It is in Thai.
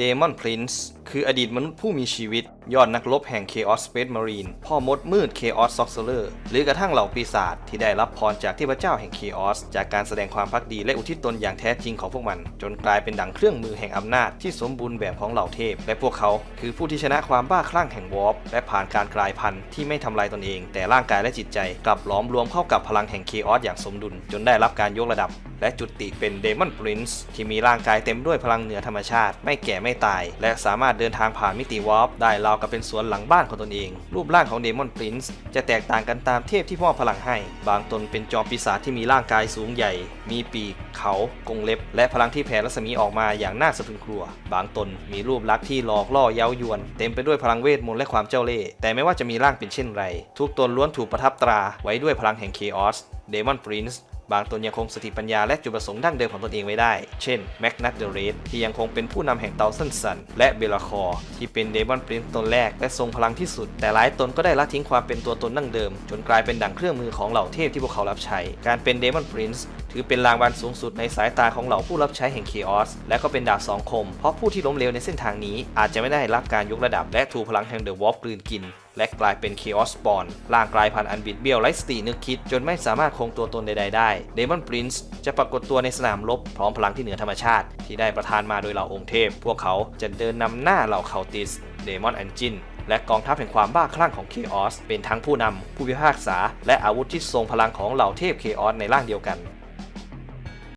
Demon Prince คืออดีตมนุษย์ผู้มีชีวิต ยอดนักรบแห่ง Chaos Space Marine พ่อมดมืด Chaos Sorcerer หรือกระทั่งเหล่าปีศาจที่ได้รับพรจากเทพเจ้าแห่ง Chaos จากการแสดงความพักดีและอุทิศตนอย่างแท้จริงของพวกมัน จนกลายเป็นดั่งเครื่องมือแห่งอำนาจที่สมบูรณ์แบบของเหล่าเทพ และพวกเขาคือผู้ที่ชนะความบ้าคลั่งแห่งวอร์ปและผ่านการกลายพันธุ์ที่ไม่ทำลายตนเอง แต่ร่างกายและจิตใจกลับหลอมรวมเข้ากับพลังแห่ง Chaos อย่างสมดุล จนได้รับการยกระดับและจุติเป็น Demon Prince ที่มีร่างกายเต็มด้วยพลังเหนือธรรมชาติ ไม่แก่ไม่ตาย และสามารถเดินทางผ่านมิติวอร์ปได้ราวกับเป็นสวนหลังบ้านของตนเอง รูปร่างของ Demon Prince จะแตกต่างกันตามเทพที่มอบพลังให้ บางตนเป็นจอมปีศาจที่มีร่างกายสูงใหญ่ มีปีก เขา กงเล็บ และพลังที่แผ่รัศมีออกมาอย่างน่าสะพรึงกลัว บางตนมีรูปลักษณ์ที่หลอกล่อเย้ายวน เต็มไปด้วยพลังเวทมนต์และความเจ้าเล่ห์แต่ไม่ว่าจะมีร่างเป็นเช่นไร ทุกตนล้วนถูกประทับตราไว้ด้วยพลังแห่ง Chaos Demon Prince บางตนยังคงสติปัญญาและจุดประสงค์ดั้งเดิมของตนเองไว้ได้ เช่นแมกนัตเดเรสที่ยังคงเป็นผู้นำแห่งเตาสันสันและเบลคอร์ที่เป็นเดมอนปรินซ์ตนแรกและทรงพลังที่สุด แต่หลายตนก็ได้ละทิ้งความเป็นตัวตนดั้งเดิม จนกลายเป็นดั่งเครื่องมือของเหล่าเทพที่พวกเขารับใช้ การเป็นเดมอนปรินซ์ ถือเป็นรางวัลสูงสุดในสายตาของเหล่าผู้รับใช้แห่งเคออสและก็เป็นดาบสองคม เพราะผู้ที่ล้มเหลวในเส้นทางนี้อาจจะไม่ได้รับการยกระดับและถูกพลังแห่งเดอะวอลกลืนกิน และกลายเป็น Chaos Spawn ร่างกลายพันธุ์อันบิดเบี้ยวไร้สตินึกคิด จนไม่สามารถคงตัวตนใดๆได้ Demon Prince จะปรากฏตัวในสนามรบพร้อมพลังที่เหนือธรรมชาติ ที่ได้ประทานมาโดยเหล่าองค์เทพ พวกเขาจะเดินนำหน้าเหล่าเคาติส Demon Engine และกองทัพแห่งความบ้าคลั่งของ Chaos เป็นทั้งผู้นำผู้พิพากษา และอาวุธที่ทรงพลังของเหล่าเทพ Chaos ในร่างเดียวกัน